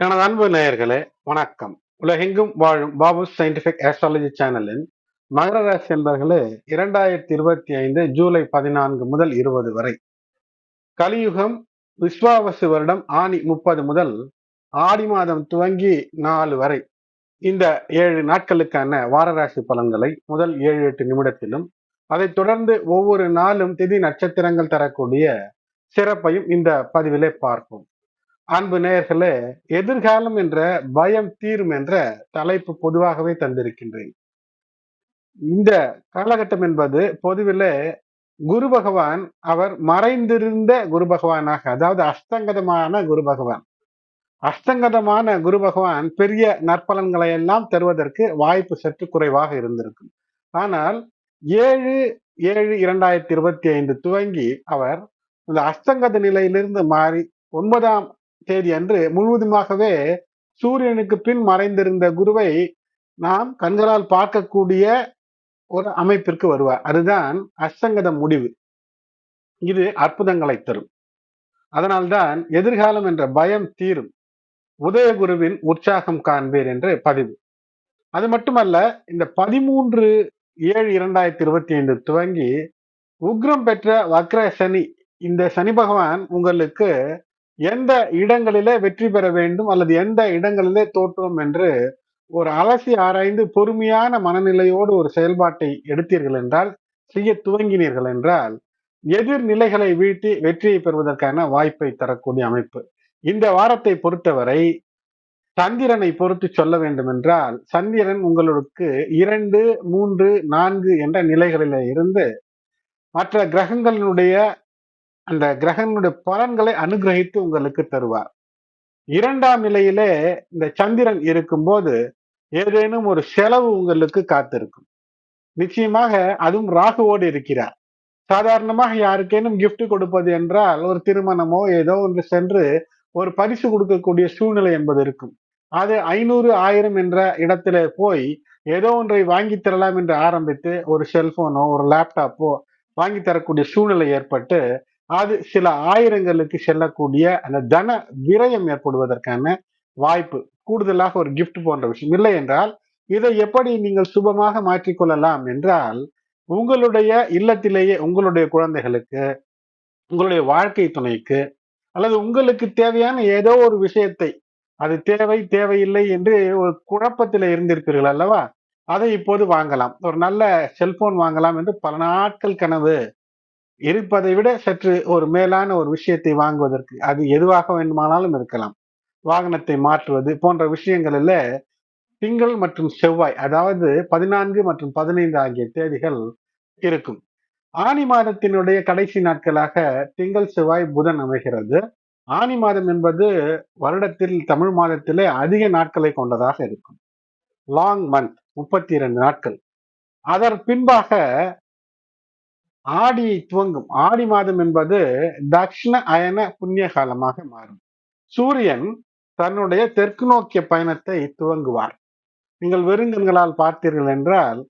எனது அன்பு நேயர்களே வணக்கம். உலகெங்கும் வாழும் பாபு சயின்டிபிக் ஆஸ்ட்ராலஜி சேனலின் மகர ராசி என்பர்களே இரண்டாயிரத்தி இருபத்தி ஐந்து ஜூலை பதினான்கு முதல் இருபது வரை. கலியுகம் விஸ்வாவசு வருடம் ஆணி முப்பது முதல் ஆடி மாதம் துவங்கி நாலு வரை. இந்த ஏழு நாட்களுக்கான வாரராசி பலன்களை முதல் ஏழு எட்டு நிமிடத்திலும் அதைத் தொடர்ந்து ஒவ்வொரு நாளும் திதி நட்சத்திரங்கள் தரக்கூடிய சிறப்பையும் இந்த பதிவிலே பார்ப்போம். அன்பு நேயர்களே எதிர்காலம் என்ற பயம் தீரும் என்ற தலைப்பு பொதுவாகவே தந்திருக்கின்றேன். இந்த காலகட்டம் என்பது பொதுவிலே குரு பகவான் அவர் மறைந்திருந்த குரு பகவானாக அதாவது அஸ்தங்கதமான குரு பகவான். அஸ்தங்கதமான குரு பகவான் பெரிய நற்பலன்களை எல்லாம் தருவதற்கு வாய்ப்பு சற்று குறைவாக இருந்திருக்கும். ஆனால் ஏழு ஏழு இரண்டாயிரத்தி இருபத்தி ஐந்து துவங்கி அவர் இந்த அஸ்தங்கத நிலையிலிருந்து மாறி ஒன்பதாம் தேதி அன்று முழுவதுமாகவே சூரியனுக்கு பின் மறைந்திருந்த குருவை நாம் கண்களால் பார்க்கக்கூடிய ஒரு அமைப்பிற்கு வருவார். அதுதான் அஷ்டங்கத முடிவு. இது அற்புதங்களை தரும். அதனால்தான் எதிர்காலம் என்ற பயம் தீரும். உதயகுருவின் உற்சாகம் காண்பீர் என்று பதிவு. அது மட்டுமல்ல இந்த பதிமூன்று ஏழு இரண்டாயிரத்தி இருபத்தி ஐந்து துவங்கி உக்ரம் பெற்ற வக்ர சனி இந்த சனி பகவான் உங்களுக்கு எந்த இடங்களிலே வெற்றி பெற வேண்டும் அல்லது எந்த இடங்களிலே தோற்றோம் என்று ஒரு அலசி ஆராய்ந்து பொறுமையான மனநிலையோடு ஒரு செயல்பாட்டை எடுத்தீர்கள் என்றால் செய்ய துவங்கினீர்கள் என்றால் எதிர்நிலைகளை வீழ்த்தி வெற்றியை பெறுவதற்கான வாய்ப்பை தரக்கூடிய அமைப்பு. இந்த வாரத்தை பொறுத்தவரை சந்திரனை பொறுத்து சொல்ல வேண்டும் என்றால் சந்திரன் உங்களுக்கு இரண்டு மூன்று நான்கு என்ற நிலைகளில இருந்து மற்ற கிரகங்களினுடைய அந்த கிரகனுடைய பலன்களை அனுகிரகித்து உங்களுக்கு தருவார். இரண்டாம் நிலையிலே இந்த சந்திரன் இருக்கும்போது ஏதேனும் ஒரு செலவு உங்களுக்கு காத்திருக்கும். நிச்சயமாக அதுவும் ராகுவோடு இருக்கிறார். சாதாரணமாக யாருக்கேனும் கிஃப்ட் கொடுப்பது என்றால் ஒரு திருமணமோ ஏதோ ஒன்று சென்று ஒரு பரிசு கொடுக்கக்கூடிய சூழ்நிலை என்பது இருக்கும். அது ஐநூறு ஆயிரம் என்ற இடத்துல போய் ஏதோ ஒன்றை வாங்கி தரலாம் என்று ஆரம்பித்து ஒரு செல்போனோ ஒரு லேப்டாப்போ வாங்கி தரக்கூடிய சூழ்நிலை ஏற்பட்டு அது சில ஆயிரங்களுக்கு செல்லக்கூடிய அந்த தன விரயம் ஏற்படுவதற்கான வாய்ப்பு கூடுதலாக ஒரு கிஃப்ட் போன்ற விஷயம் இல்லை என்றால் இதை எப்படி நீங்கள் சுபமாக மாற்றிக்கொள்ளலாம் என்றால் உங்களுடைய இல்லத்திலேயே உங்களுடைய குழந்தைகளுக்கு உங்களுடைய வாழ்க்கை துணைக்கு அல்லது உங்களுக்கு தேவையான ஏதோ ஒரு விஷயத்தை அது தேவை தேவையில்லை என்று ஒரு குழப்பத்தில் இருந்திருப்பீர்கள் அல்லவா? அதை இப்போது வாங்கலாம். ஒரு நல்ல செல்போன் வாங்கலாம் என்று பல நாட்கள் கனவு. இருப்பதை விட சற்று ஒரு மேலான ஒரு விஷயத்தை வாங்குவதற்கு அது எதுவாக வேண்டுமானாலும் இருக்கலாம். வாகனத்தை மாற்றுவது போன்ற விஷயங்களில் திங்கள் மற்றும் செவ்வாய் அதாவது பதினான்கு மற்றும் பதினைந்து ஆகிய தேதிகள் இருக்கும். ஆணி மாதத்தினுடைய கடைசி நாட்களாக திங்கள் செவ்வாய் புதன் அமைகிறது. ஆணி மாதம் என்பது வருடத்தில் தமிழ் மாதத்திலே அதிக நாட்களை கொண்டதாக இருக்கும். லாங் மந்த் முப்பத்தி இரண்டு நாட்கள். அதன் பின்பாக ஆடி துவங்கும். ஆடி மாதம் என்பது தக்ஷண அயன புண்ணிய காலமாக மாறும். சூரியன் தன்னுடைய தெற்கு நோக்கிய பயணத்தை துவங்குவார். நீங்கள் வெறுங்கண்களால் பார்த்தீர்கள் என்றால்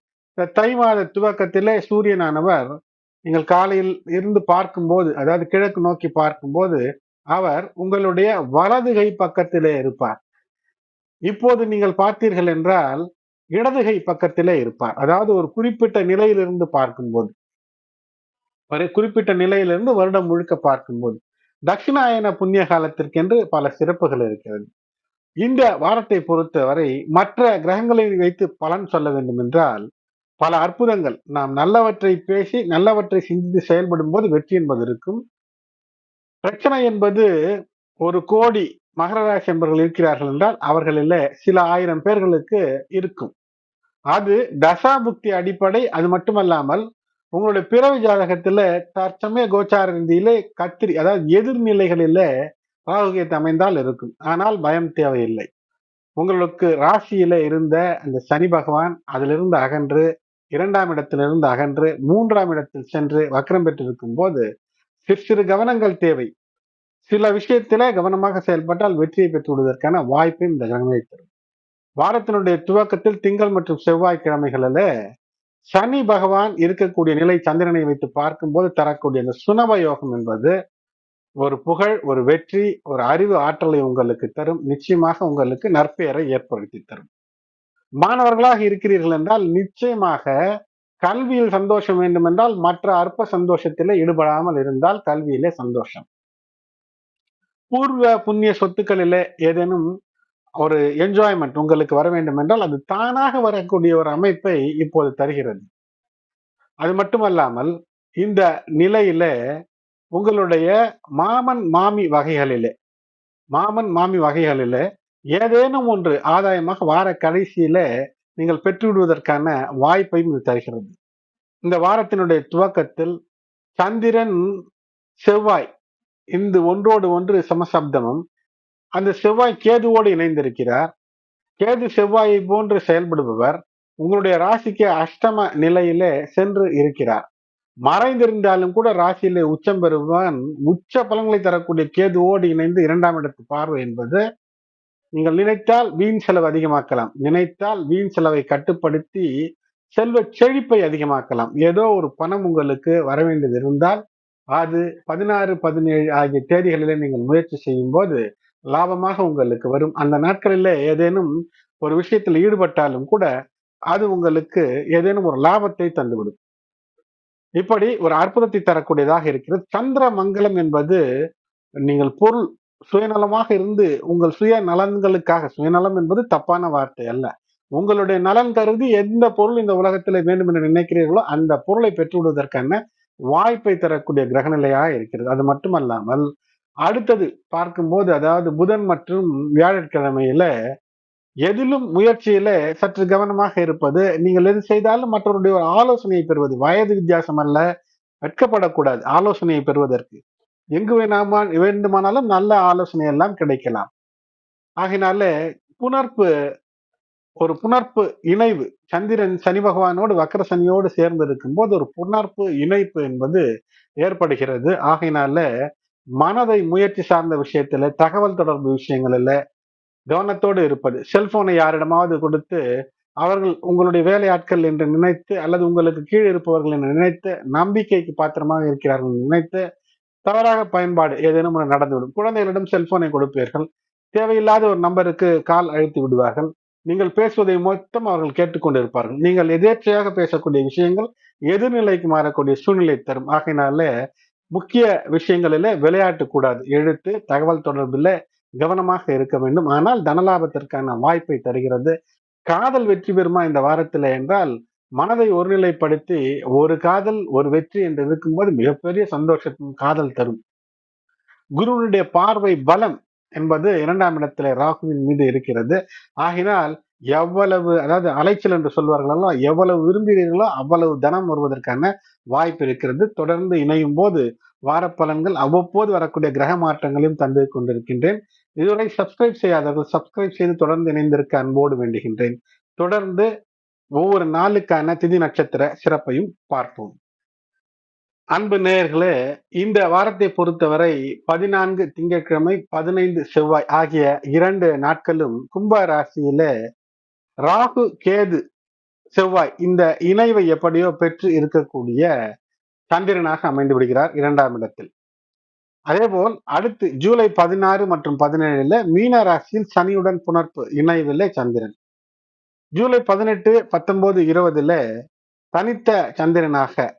தை மாத துவக்கத்திலே சூரியனானவர் நீங்கள் காலையில் இருந்து பார்க்கும்போது அதாவது கிழக்கு நோக்கி பார்க்கும்போது அவர் உங்களுடைய வலது கை பக்கத்திலே இருப்பார். இப்போது நீங்கள் பார்த்தீர்கள் என்றால் இடதுகை பக்கத்திலே இருப்பார். அதாவது ஒரு குறிப்பிட்ட நிலையிலிருந்து பார்க்கும்போது. ஒரு குறிப்பிட்ட நிலையிலிருந்து வருடம் முழுக்க பார்க்கும்போது தட்சிணாயன புண்ணிய காலத்திற்கென்று பல சிறப்புகள் இருக்கிறது. இந்த வாரத்தை பொறுத்தவரை மற்ற கிரகங்களை வைத்து பலன் சொல்ல வேண்டும் என்றால் பல அற்புதங்கள். நாம் நல்லவற்றை பேசி நல்லவற்றை சிந்தித்து செயல்படும் போது வெற்றி என்பது இருக்கும். பிரச்சனை என்பது ஒரு கோடி மகர ராசி என்பவர்கள் இருக்கிறார்கள் என்றால் அவர்களில் சில ஆயிரம் பேர்களுக்கு இருக்கும். அது தசாபுக்தி அடிப்படை அது மட்டுமல்லாமல் உங்களுடைய பிறவி ஜாதகத்துல தற்சமய கோச்சார ரீதியிலே கத்திரி அதாவது எதிர்நிலைகளில ராகுகேத்து அமைந்தால் இருக்கும். ஆனால் பயம் தேவையில்லை. உங்களுக்கு ராசியில இருந்த அந்த சனி பகவான் அதிலிருந்து அகன்று இரண்டாம் இடத்திலிருந்து அகன்று மூன்றாம் இடத்தில் சென்று வக்கரம் பெற்றிருக்கும் போது சிறு சிறு கவனங்கள் தேவை. சில விஷயத்தில கவனமாக செயல்பட்டால் வெற்றியை பெற்று விடுவதற்கான வாய்ப்பை இந்த கிரகமே தரும். வாரத்தினுடைய துவக்கத்தில் திங்கள் மற்றும் செவ்வாய் கிழமைகளில சனி பகவான் இருக்கக்கூடிய நிலை சந்திரனை வைத்து பார்க்கும்போது தரக்கூடிய அந்த சுனப யோகம் என்பது ஒரு புகழ் ஒரு வெற்றி ஒரு அறிவு ஆற்றலை உங்களுக்கு தரும். நிச்சயமாக உங்களுக்கு நற்பெயரை ஏற்படுத்தி தரும். மாணவர்களாக இருக்கிறீர்கள் என்றால் நிச்சயமாக கல்வியில் சந்தோஷம் வேண்டும் என்றால் மற்ற அற்ப சந்தோஷத்திலே ஈடுபடாமல் இருந்தால் கல்வியிலே சந்தோஷம். பூர்வ புண்ணிய சொத்துக்களிலே ஏதேனும் ஒரு என்ஜாய்மெண்ட் உங்களுக்கு வர வேண்டும் என்றால் அது தானாக வரக்கூடிய ஒரு அமைப்பை இப்போது தருகிறது. அது மட்டுமல்லாமல் இந்த நிலையில உங்களுடைய மாமன் மாமி வகைகளிலே மாமன் மாமி வகைகளிலே ஏதேனும் ஒன்று ஆதாயமாக வார கடைசியில நீங்கள் பெற்றுவிடுவதற்கான வாய்ப்பையும் இது தருகிறது. இந்த வாரத்தினுடைய துவக்கத்தில் சந்திரன் செவ்வாய் இந்த ஒன்றோடு ஒன்று சமசப்தமும் அந்த செவ்வாய் கேதுவோடு இணைந்திருக்கிறார். கேது செவ்வாயை போன்று செயல்படுபவர் உங்களுடைய ராசிக்கு அஷ்டம நிலையிலே சென்று இருக்கிறார். மறைந்திருந்தாலும் கூட ராசியிலே உச்சம் பெறுவன் உச்ச பலன்களை தரக்கூடிய கேதுவோடு இணைந்து இரண்டாம் இடத்து பார்வை என்பது நீங்கள் நினைத்தால் வீண் செலவு அதிகமாக்கலாம். நினைத்தால் வீண் செலவை கட்டுப்படுத்தி செல்வ செழிப்பை அதிகமாக்கலாம். ஏதோ ஒரு பணம் உங்களுக்கு வர வேண்டியது இருந்தால் அது பதினாறு பதினேழு ஆகிய தேதிகளிலே நீங்கள் முயற்சி செய்யும் போது லாபமாக உங்களுக்கு வரும். அந்த நாட்களிலே ஏதேனும் ஒரு விஷயத்தில் ஈடுபட்டாலும் கூட அது உங்களுக்கு ஏதேனும் ஒரு லாபத்தை தந்துவிடும். இப்படி ஒரு அற்புதத்தை தரக்கூடியதாக இருக்கிறது. சந்திர மங்கலம் என்பது நீங்கள் பொருள் சுயநலமாக இருந்து உங்கள் சுய நலன்களுக்காக சுயநலம் என்பது தப்பான வார்த்தை அல்ல. உங்களுடைய நலன் கருதி எந்த பொருள் இந்த உலகத்தில் வேண்டும் என்று நினைக்கிறீர்களோ அந்த பொருளை பெற்றுவிடுவதற்கான வாய்ப்பை தரக்கூடிய கிரகநிலையாக இருக்கிறது. அது மட்டுமல்லாமல் அடுத்தது பார்க்கும்போது அதாவது புதன் மற்றும் வியாழக்கிழமையில எதிலும் முயற்சியில சற்று கவனமாக இருப்பது நீங்கள் எது செய்தாலும் மற்றவருடைய ஒரு ஆலோசனையை பெறுவது வயது வித்தியாசம் அல்ல வெட்கப்படக்கூடாது ஆலோசனையை பெறுவதற்கு. எங்கு வேணாமா வேண்டுமானாலும் நல்ல ஆலோசனை எல்லாம் கிடைக்கலாம். ஆகினால புணர்ப்பு ஒரு புணர்ப்பு இணைவு சந்திரன் சனி பகவானோடு வக்கர சனியோடு சேர்ந்து இருக்கும் போது ஒரு புணர்ப்பு இணைப்பு என்பது ஏற்படுகிறது. ஆகையினால மனதை முயற்சி சார்ந்த விஷயத்துல தகவல் தொடர்பு விஷயங்கள்ல கவனத்தோடு இருப்பது. செல்போனை யாரிடமாவது கொடுத்து அவர்கள் உங்களுடைய வேலையாட்கள் என்று நினைத்து அல்லது உங்களுக்கு கீழ் இருப்பவர்கள் என்று நினைத்து நம்பிக்கைக்கு பாத்திரமாக இருக்கிறார்கள் நினைத்து தவறாக பயன்பாடு ஏதேனும் நடந்துவிடும். குழந்தைகளிடம் செல்போனை கொடுப்பீர்கள். தேவையில்லாத ஒரு நம்பருக்கு கால் அழைத்து விடுவார்கள். நீங்கள் பேசுவதை மொத்தம் அவர்கள் கேட்டுக்கொண்டிருப்பார்கள். நீங்கள் எதேச்சையாக பேசக்கூடிய விஷயங்கள் எதிர்நிலைக்கு மாறக்கூடிய சூழ்நிலை தரும். ஆகையினால முக்கிய விஷயங்களில் விளையாட்டு கூடாது. எழுத்து தகவல் தொடர்பில் கவனமாக இருக்க வேண்டும். ஆனால் தனலாபத்திற்கான வாய்ப்பை தருகிறது. காதல் வெற்றி பெறுமா இந்த வாரத்தில் என்றால் மனதை ஒருநிலைப்படுத்தி ஒரு காதல் ஒரு வெற்றி என்று இருக்கும்போது மிகப்பெரிய சந்தோஷத்தின் காதல் தரும். குருவனுடைய பார்வை பலம் என்பது இரண்டாம் இடத்திலே ராகுவின் மீது இருக்கிறது. ஆகினால் எவ்வளவு அதாவது அலைச்சல் என்று சொல்வார்களெல்லாம் எவ்வளவு விரும்புகிறீர்களோ அவ்வளவு தனம் வருவதற்கான வாய்ப்பு இருக்கிறது. தொடர்ந்து இணையும் போது வாரப்பலன்கள் அவ்வப்போது வரக்கூடிய கிரக மாற்றங்களையும் தந்து கொண்டிருக்கின்றேன். இதுவரை சப்ஸ்கிரைப் செய்யாதவர்கள் சப்ஸ்கிரைப் செய்து தொடர்ந்து இணைந்திருக்க அன்போடு வேண்டுகின்றேன். தொடர்ந்து ஒவ்வொரு நாளுக்கான திதி நட்சத்திர சிறப்பையும் பார்ப்போம். அன்பு நேயர்களே இந்த வாரத்தை பொறுத்தவரை பதினான்கு திங்கட்கிழமை பதினைந்து செவ்வாய் ஆகிய இரண்டு நாட்களும் கும்ப ராசியில ராகு கேது செவ்வாய் இந்த இணைவை எப்படியோ பெற்று இருக்கக்கூடிய சந்திரனாக அமைந்து விடுகிறார் இரண்டாம் இடத்தில். அதேபோல் அடுத்து ஜூலை பதினாறு மற்றும் பதினேழுல மீன ராசியில் சனியுடன் புணர்ப்பு இணைவில் சந்திரன். ஜூலை பதினெட்டு பத்தொன்பது இருபதுல தனித்த சந்திரனாக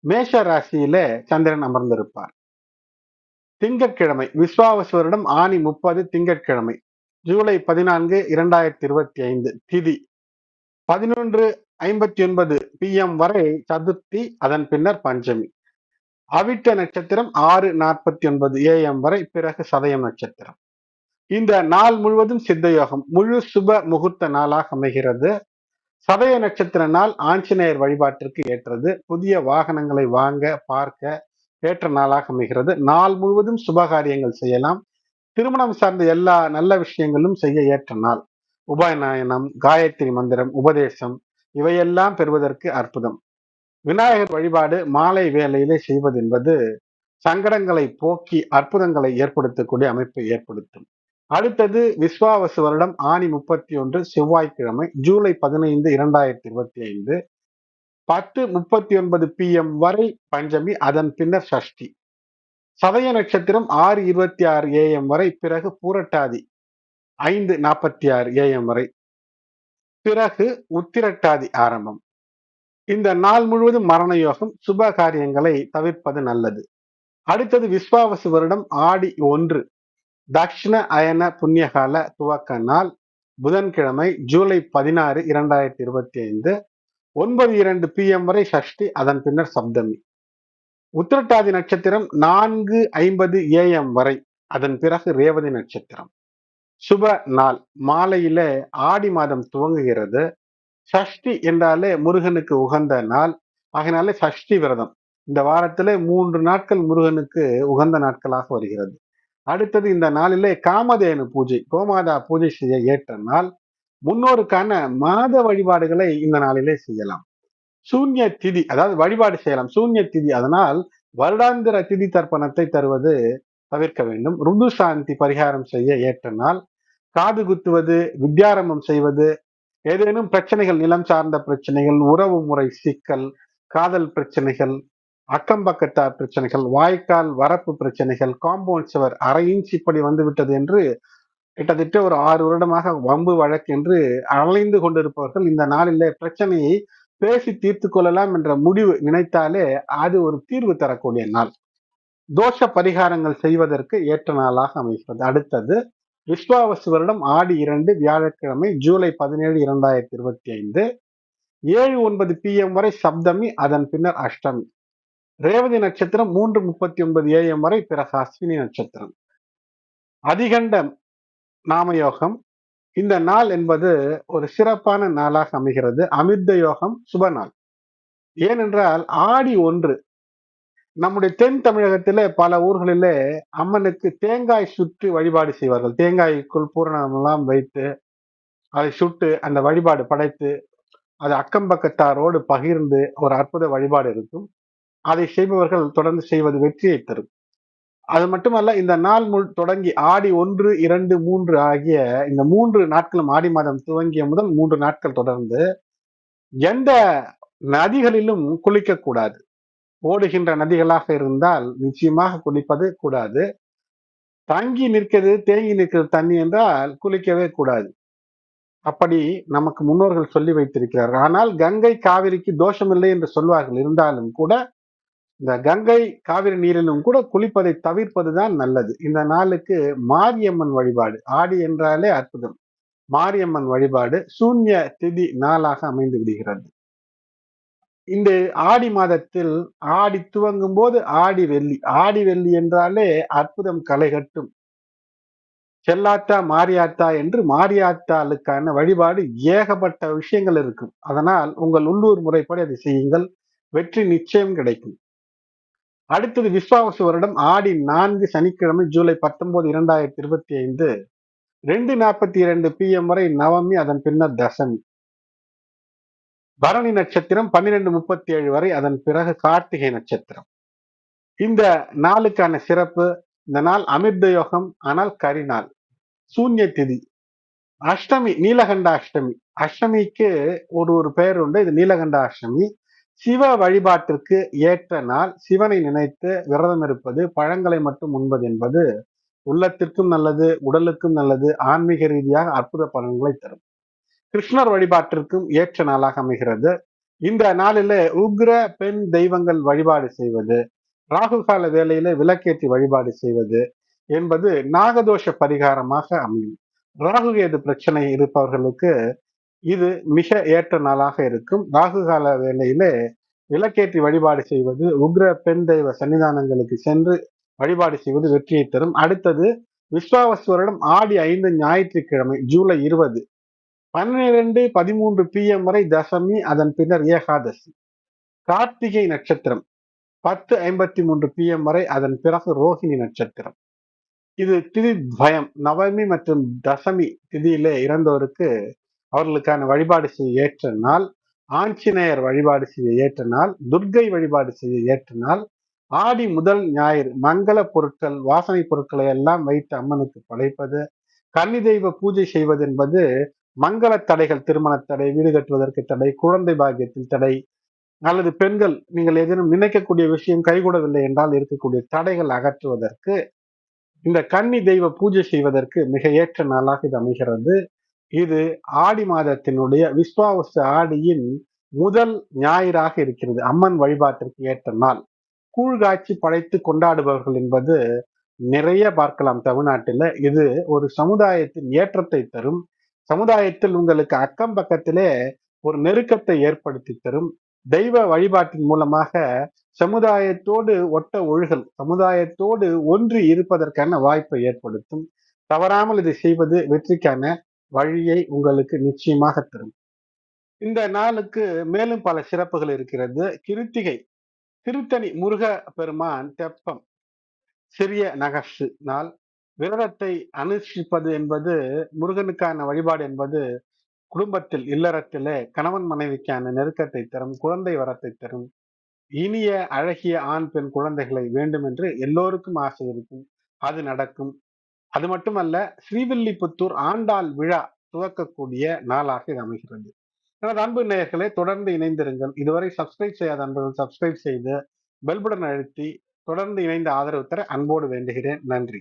மேஷ ராசியில சந்திரன் அமர்ந்திருப்பார். திங்கட்கிழமை விஸ்வாவசுவரிடம் ஆணி முப்பது திங்கட்கிழமை. ஜூலை பதினான்கு இரண்டாயிரத்தி இருபத்தி ஐந்து திதி பதினொன்று ஐம்பத்தி ஒன்பது பி எம் வரை சதுர்த்தி அதன் பின்னர் பஞ்சமி. அவிட்ட நட்சத்திரம் ஆறு நாற்பத்தி ஒன்பது ஏஎம் வரை பிறகு சதயம் நட்சத்திரம். இந்த நாள் முழுவதும் சித்தயோகம் முழு சுப முகூர்த்த நாளாக அமைகிறது. சதய நட்சத்திர நாள் ஆஞ்சநேயர் வழிபாட்டிற்கு ஏற்றது. புதிய வாகனங்களை வாங்க பார்க்க ஏற்ற நாளாக அமைகிறது. நாள் முழுவதும் சுபகாரியங்கள் செய்யலாம். திருமணம் சார்ந்த எல்லா நல்ல விஷயங்களும் செய்ய ஏற்ற நாள். உபநாயனம் காயத்ரி மந்திரம் உபதேசம் இவையெல்லாம் பெறுவதற்கு அற்புதம். விநாயகர் வழிபாடு மாலை வேலையிலே செய்வது என்பது சங்கடங்களை போக்கி அற்புதங்களை ஏற்படுத்தக்கூடிய அமைப்பை ஏற்படுத்தும். அடுத்தது விஸ்வாவசு வருடம் ஆணி முப்பத்தி ஒன்று செவ்வாய்க்கிழமை ஜூலை பதினைந்து இரண்டாயிரத்தி இருபத்தி ஐந்து. பத்து முப்பத்தி ஒன்பது பி எம் வரை பஞ்சமி அதன் பின்னர் சஷ்டி சதய நட்சத்திரம் ஆறு இருபத்தி ஆறு ஏஎம் வரை பிறகு பூரட்டாதி ஐந்து நாற்பத்தி ஆறு ஏஎம் வரை பிறகு உத்திரட்டாதி ஆரம்பம். இந்த நாள் முழுவதும் மரண யோகம் சுப காரியங்களை தவிர்ப்பது நல்லது. அடுத்தது விஸ்வாவசு வருடம் ஆடி ஒன்று தக்ஷிண அயன புண்ணியகால துவக்க நாள் புதன்கிழமை ஜூலை பதினாறு இரண்டாயிரத்தி இருபத்தி ஐந்து ஒன்பது இரண்டு பி எம் வரை சஷ்டி அதன் பின்னர் சப்தமி. உத்திரட்டாதி நட்சத்திரம் நான்கு ஐம்பது ஏஎம் வரை. அதன் பிறகு ரேவதி நட்சத்திரம். சுப நாள். மாலையில ஆடி மாதம் துவங்குகிறது. சஷ்டி என்றாலே முருகனுக்கு உகந்த நாள். ஆகினாலே சஷ்டி விரதம். இந்த வாரத்துல மூன்று நாட்கள் முருகனுக்கு உகந்த நாட்களாக வருகிறது. அடுத்தது இந்த நாளிலே காமதேனு பூஜை. கோமாதா பூஜை செய்ய ஏற்ற நாள். முன்னோருக்கான மாத வழிபாடுகளை இந்த நாளிலே செய்யலாம். சூன்ய திதி அதாவது வழிபாடு செய்யலாம். சூன்ய திதி அதனால் வருடாந்திர திதி தர்ப்பணத்தை தருவது தவிர்க்க வேண்டும். ருது சாந்தி பரிகாரம் செய்ய ஏற்ற நாள். காது குத்துவது வித்யாரம்பம் செய்வது ஏதேனும் பிரச்சனைகள் நிலம் சார்ந்த பிரச்சனைகள் உறவு முறை சிக்கல் காதல் பிரச்சனைகள் அக்கம் பக்கத்தார் பிரச்சனைகள் வாய்க்கால் வரப்பு பிரச்சனைகள் காம்பவுண்ட் சுவர் அரை இன்ச் இப்படி வந்து விட்டது என்று கிட்டத்தட்ட ஒரு ஆறு வருடமாக வம்பு வழக்கு என்று அலைந்து கொண்டிருப்பவர்கள் இந்த நாளிலே பிரச்சனையை பேசி தீர்த்து கொள்ளலாம் என்ற முடிவு நினைத்தாலே அது ஒரு தீர்வு தரக்கூடிய நாள். தோஷ பரிகாரங்கள் செய்வதற்கு ஏற்ற நாளாக அமைகிறது. அடுத்தது விஸ்வாவசு வருடம் ஆடி இரண்டு வியாழக்கிழமை ஜூலை பதினேழு இரண்டாயிரத்தி இருபத்தி ஐந்து ஏழு ஒன்பது பி எம் வரை சப்தமி அதன் பின்னர் அஷ்டமி. ரேவதி நட்சத்திரம் மூன்று முப்பத்தி ஒன்பது ஏஎம் வரை பிறகு அஸ்வினி நட்சத்திரம். அதிகண்ட நாமயோகம் இந்த நாள் என்பது ஒரு சிறப்பான நாளாக அமைகிறது. அமிர்த யோகம் சுப நாள். ஏனென்றால் ஆடி ஒன்று நம்முடைய தென் தமிழகத்திலே பல ஊர்களிலே அம்மனுக்கு தேங்காய் சுற்றி வழிபாடு செய்வார்கள். தேங்காய்க்குள் பூரணமெல்லாம் வைத்து அதை சுட்டு அந்த வழிபாடு படைத்து அது அக்கம் பக்கத்தாரோடு பகிர்ந்து ஒரு அற்புத வழிபாடு இருக்கும். அதை செய்பவர்கள் தொடர்ந்து செய்வது வெற்றியை தரும். அது மட்டுமல்ல இந்த நாள் முள் தொடங்கி ஆடி ஒன்று இரண்டு மூன்று ஆகிய இந்த மூன்று நாட்களும் ஆடி மாதம் துவங்கிய முதல் மூன்று நாட்கள் தொடர்ந்து எந்த நதிகளிலும் குளிக்க கூடாது ஓடுகின்ற நதிகளாக இருந்தால் நிச்சயமாக குளிப்பது கூடாது. தங்கி நிற்கிறது தேங்கி நிற்கிறது தண்ணி என்றால் குளிக்கவே கூடாது. அப்படி நமக்கு முன்னோர்கள் சொல்லி வைத்திருக்கிறார்கள். ஆனால் கங்கை காவிரிக்கு தோஷமில்லை என்று சொல்வார்கள். இருந்தாலும் கூட இந்த கங்கை காவிரி நீரிலும் கூட குளிப்பதை தவிர்ப்பதுதான் நல்லது. இந்த நாளுக்கு மாரியம்மன் வழிபாடு. ஆடி என்றாலே அற்புதம். மாரியம்மன் வழிபாடு சூன்ய திதி நாளாக அமைந்து விடுகிறது. இந்த ஆடி மாதத்தில் ஆடி துவங்கும் போது ஆடி வெள்ளி. ஆடி வெள்ளி என்றாலே அற்புதம் களைகட்டும் செல்லாத்தா மாரியாத்தா என்று மாரியாத்தாளுக்கான வழிபாடு ஏகப்பட்ட விஷயங்கள் இருக்கும். அதனால் உங்கள் உள்ளூர் முறைப்படி அதை செய்யுங்கள். வெற்றி நிச்சயம் கிடைக்கும். அடுத்தது விஸ்வாவசு வருடம் ஆடி நான்கு சனிக்கிழமை ஜூலை பத்தொன்பது இரண்டாயிரத்தி இருபத்தி ஐந்து. ரெண்டு நாற்பத்தி இரண்டு பி எம் வரை நவமி அதன் பின்னர் தசமி. பரணி நட்சத்திரம் பன்னிரெண்டு முப்பத்தி ஏழு வரை அதன் பிறகு கார்த்திகை நட்சத்திரம். இந்த நாளுக்கான சிறப்பு இந்த நாள் அமிர்த யோகம் ஆனால் கரிநாள் சூன்ய திதி. அஷ்டமி நீலகண்ட அஷ்டமி. அஷ்டமிக்கு ஒரு ஒரு பெயர் உண்டு இது நீலகண்ட அஷ்டமி. சிவ வழிபாட்டிற்கு ஏற்ற நாள் சிவனை நினைத்து விரதம் இருப்பது பழங்களை மட்டும் உண்பது என்பது உள்ளத்திற்கும் நல்லது உடலுக்கும் நல்லது ஆன்மீக ரீதியாக அற்புத பலன்களை தரும். கிருஷ்ணர் வழிபாட்டிற்கும் ஏற்ற நாளாக அமைகிறது. இந்த நாளில உக்ர பெண் தெய்வங்கள் வழிபாடு செய்வது ராகு கால வேலையில விளக்கேற்றி வழிபாடு செய்வது என்பது நாகதோஷ பரிகாரமாக அமையும். ராகுகேது பிரச்சனை இருப்பவர்களுக்கு இது மிக ஏற்ற நாளாக இருக்கும். ராகு கால வேளையிலே விளக்கேற்றி வழிபாடு செய்வது உக்ர பெண் தெய்வ சன்னிதானங்களுக்கு சென்று வழிபாடு செய்வது வெற்றியை தரும். அடுத்தது விஸ்வாவஸ்வரிடம் ஆடி ஐந்து ஞாயிற்றுக்கிழமை ஜூலை இருபது பன்னிரண்டு பதிமூன்று பி எம் வரை தசமி அதன் பின்னர் ஏகாதசி கார்த்திகை நட்சத்திரம் பத்து ஐம்பத்தி மூன்று பி எம் வரை அதன் பிறகு ரோஹிணி நட்சத்திரம். இது திதி பயம். நவமி மற்றும் தசமி திதியிலே இறந்தோருக்கு அவர்களுக்கான வழிபாடு செய்ய ஏற்ற நாள் ஆஞ்சநேயர் வழிபாடு செய்ய ஏற்ற நாள் துர்கை வழிபாடு செய்ய ஏற்ற நாள் ஆடி முதல் ஞாயிறு மங்கள பொருட்கள் வாசனை பொருட்களை எல்லாம் வைத்து அம்மனுக்கு படைப்பது கன்னி தெய்வ பூஜை செய்வது என்பது மங்கள தடைகள் திருமண தடை வீடு கட்டுவதற்கு தடை குழந்தை பாக்கியத்தில் தடை அல்லது பெண்கள் நீங்கள் எதிரும் நினைக்கக்கூடிய விஷயம் கைகூடவில்லை என்றால் இருக்கக்கூடிய தடைகள் அகற்றுவதற்கு இந்த கன்னி தெய்வ பூஜை செய்வதற்கு மிக ஏற்ற நாளாக இது அமைகிறது. இது ஆடி மாதத்தினுடைய விஸ்வாவச ஆடியின் முதல் ஞாயிறாக இருக்கிறது. அம்மன் வழிபாட்டிற்கு ஏற்ற நாள். கூழ்காய்ச்சி படைத்து கொண்டாடுபவர்கள் என்பது நிறைய பார்க்கலாம் தமிழ்நாட்டில். இது ஒரு சமுதாயத்தின் ஏற்றத்தை தரும். சமுதாயத்தில் உங்களுக்கு அக்கம் பக்கத்திலே ஒரு நெருக்கத்தை ஏற்படுத்தி தரும். தெய்வ வழிபாட்டின் மூலமாக சமுதாயத்தோடு ஒட்ட ஒழுகல் சமுதாயத்தோடு ஒன்றி இருப்பதற்கான வாய்ப்பை ஏற்படுத்தும். தவறாமல் இதை செய்வது வெற்றிக்கான வழியை உங்களுக்கு நிச்சயமாக தரும். இந்த நாளுக்கு மேலும் பல சிறப்புகள் இருக்கிறது. கிருத்திகை திருத்தணி முருக பெருமான் தெப்பம் சிறிய நகசு நாள். விரதத்தை அனுஷ்டிப்பது என்பது முருகனுக்கான வழிபாடு என்பது குடும்பத்தில் இல்லறத்திலே கணவன் மனைவிக்கான நெருக்கத்தை தரும் குழந்தை வரத்தை தரும். இனிய அழகிய ஆண் பெண் குழந்தைகளை வேண்டும் என்று எல்லோருக்கும் ஆசை இருக்கும். அது நடக்கும். அது மட்டுமல்ல ஸ்ரீவில்லிபுத்தூர் ஆண்டாள் விழா துவக்கக்கூடிய நாளாக இது அமைகிறது. எனது அன்பு நேயர்களை தொடர்ந்து இணைந்திருங்கள். இதுவரை சப்ஸ்கிரைப் செய்யாத அன்பர்கள் சப்ஸ்கிரைப் செய்து பெல்புடன் அழுத்தி தொடர்ந்து இணைந்த ஆதரவு தர அன்போடு வேண்டுகிறேன். நன்றி.